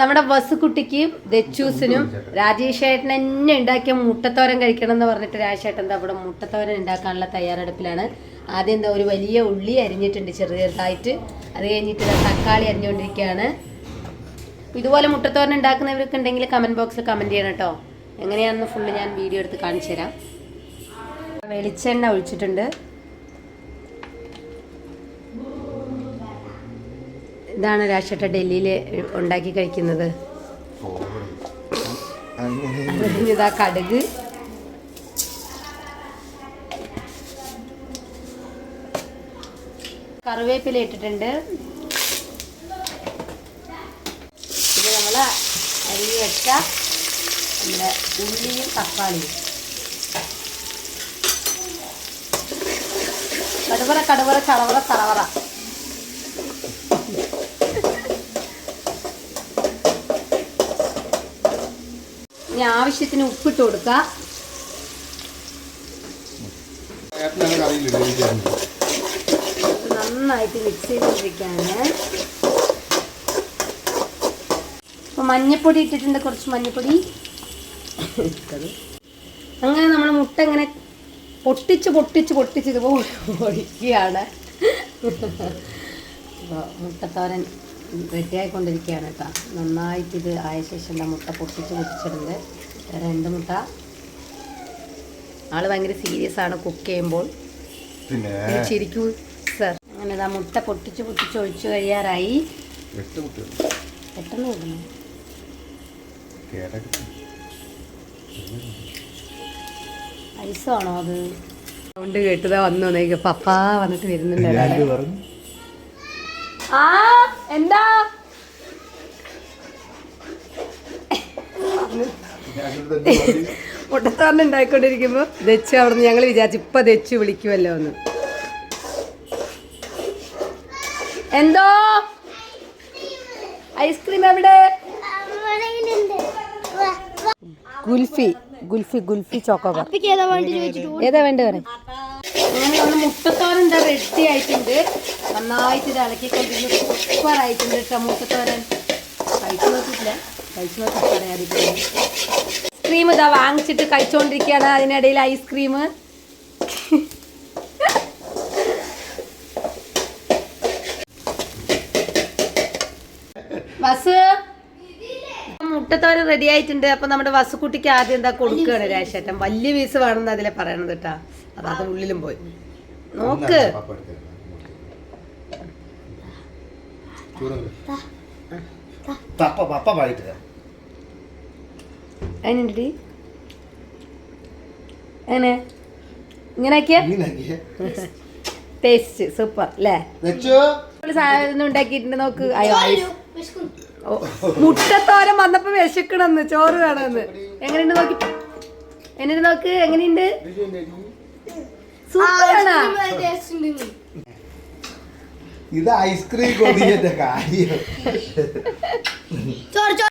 നമ്മുടെ ബസ്സുകുട്ടിക്കും ദച്ചൂസിനും രാജേഷേട്ടൻ എന്നെ ഉണ്ടാക്കിയ മുട്ടത്തോരൻ കഴിക്കണം എന്ന് പറഞ്ഞിട്ട് രാജേഷേട്ടൻ എന്താ ഇവിടെ മുട്ടത്തോരൻ ഉണ്ടാക്കാനുള്ള തയ്യാറെടുപ്പിലാണ്. ആദ്യം എന്താ ഒരു വലിയ ഉള്ളി അരിഞ്ഞിട്ടുണ്ട് ചെറു ചെറുതായിട്ട്. അത് കഴിഞ്ഞിട്ട് തക്കാളി അരിഞ്ഞുകൊണ്ടിരിക്കുകയാണ് ഇതുപോലെ മുട്ടത്തോരൻ ഉണ്ടാക്കുന്നവർക്ക് ഉണ്ടെങ്കിൽ കമന്റ് ബോക്സിൽ കമന്റ് ചെയ്യണം കേട്ടോ. എങ്ങനെയാണെന്ന് ഫുള്ള് ഞാൻ വീഡിയോ എടുത്ത് കാണിച്ചു തരാം വെളിച്ചെണ്ണ ഒഴിച്ചിട്ടുണ്ട്. ഇതാണ് രാഷ്ട്ര ഡൽഹിയിൽ ഉണ്ടാക്കി കഴിക്കുന്നത്. ഇതാ കടുക്. കറിവേപ്പില ഇട്ടിട്ടുണ്ട്. ഇത് നമ്മൾ അരി വെച്ച നമ്മുടെ ഉള്ളിയും തക്കാളിയും. കടുവറ കടുവറ ചളവറ തറവറ. ഇനി ആവശ്യത്തിന് ഉപ്പിട്ട് കൊടുക്കുക നന്നായിട്ട് മിക്സ് ചെയ്തിരിക്കുകയാണ് അപ്പൊ മഞ്ഞപ്പൊടി ഇട്ടിട്ടുണ്ട് കുറച്ച് മഞ്ഞപ്പൊടി. അങ്ങനെ നമ്മൾ മുട്ട ഇങ്ങനെ പൊട്ടിച്ച് പൊട്ടിച്ച് പൊട്ടിച്ച് ഇതുപോലെ ഒഴിക്കുകയാണ്. അപ്പോൾ മുട്ടത്തോരൻ റെഡിയായിക്കൊണ്ടിരിക്കുകയാണ് കേട്ടോ. നന്നായിട്ട് ഇത് ആയ ശേഷം മുട്ട പൊട്ടിച്ച് പൊട്ടിച്ചിടുന്നത് രണ്ട് മുട്ട. ആൾ ഭയങ്കര സീരിയസ് ആണ് കുക്ക് ചെയ്യുമ്പോൾ. ചിരിക്കൂ സർ അങ്ങനെ ഇതാ മുട്ട പൊട്ടിച്ച് പൊട്ടിച്ച് ഒഴിച്ചു കഴിയാറായി. പെട്ടെന്ന് ഐസാണോ അത്? സൗണ്ട് കേട്ടതാ വന്നു. പപ്പാ വന്നിട്ട് വരുന്നുണ്ട് ആ എന്താ? മുട്ടത്താറിന് ഉണ്ടായിക്കൊണ്ടിരിക്കുമ്പോ ദച്ചു അവിടുന്ന് ഞങ്ങൾ വിചാരിച്ചു ഇപ്പൊ ദച്ചു വിളിക്കുമല്ലോ ഒന്ന് എന്തോ? ഐസ്ക്രീം എവിടെ? ഗുൽഫി ഗുൽഫി ഗുൽഫി ചോക്കോബാർ ഏതാ വേണ്ടി പറ. മുട്ടത്താറിന്റെ റെഡി ആയിട്ടുണ്ട്. നന്നായിട്ട് ഇത് സൂപ്പർ ആയിട്ടുണ്ട് കേട്ടോ മുട്ടത്തോരൻ കഴിച്ചു നോക്കിയിട്ടില്ല. കഴിച്ചു നോക്കി പറയാതിരിക്കുന്നു ഐസ്ക്രീം ഇതാ വാങ്ങിച്ചിട്ട് കഴിച്ചുകൊണ്ടിരിക്കുകയാണ് അതിനിടയിൽ ഐസ്ക്രീം ബസ് മുട്ടത്തോരൻ റെഡി ആയിട്ടുണ്ട്. അപ്പൊ നമ്മുടെ വസുക്കുട്ടിക്ക് ആദ്യം എന്താ കൊടുക്കുകയാണ് രാശേട്ടൻ വലിയ പീസ് വേണമെന്ന് അതിലെ പറയണത് കേട്ടാ അത് ഉള്ളിലും പോയി. നോക്ക്. പപ്പ പപ്പ പായിട്ട് അതിനുണ്ടി എങ്ങനെ? ഇങ്ങനെയൊക്കെയാ? ഇങ്ങനെയാക്കിയേ. ടേസ്റ്റ് സൂപ്പർ അല്ലേ സാധനം ഉണ്ടാക്കിയിട്ടുണ്ട് നോക്ക്. അയ്യോ മുട്ടത്തോരൻ വന്നപ്പോ വിശക്കണമെന്ന് ചോറ് വേണമെന്ന്. എങ്ങനെയുണ്ട്? നോക്കി. എങ്ങനെ നോക്ക്? എങ്ങനെയുണ്ട്? സൂപ്പറാണ് ഇത് ഐസ്ക്രീം കൊതിന്റെ കാര്യം.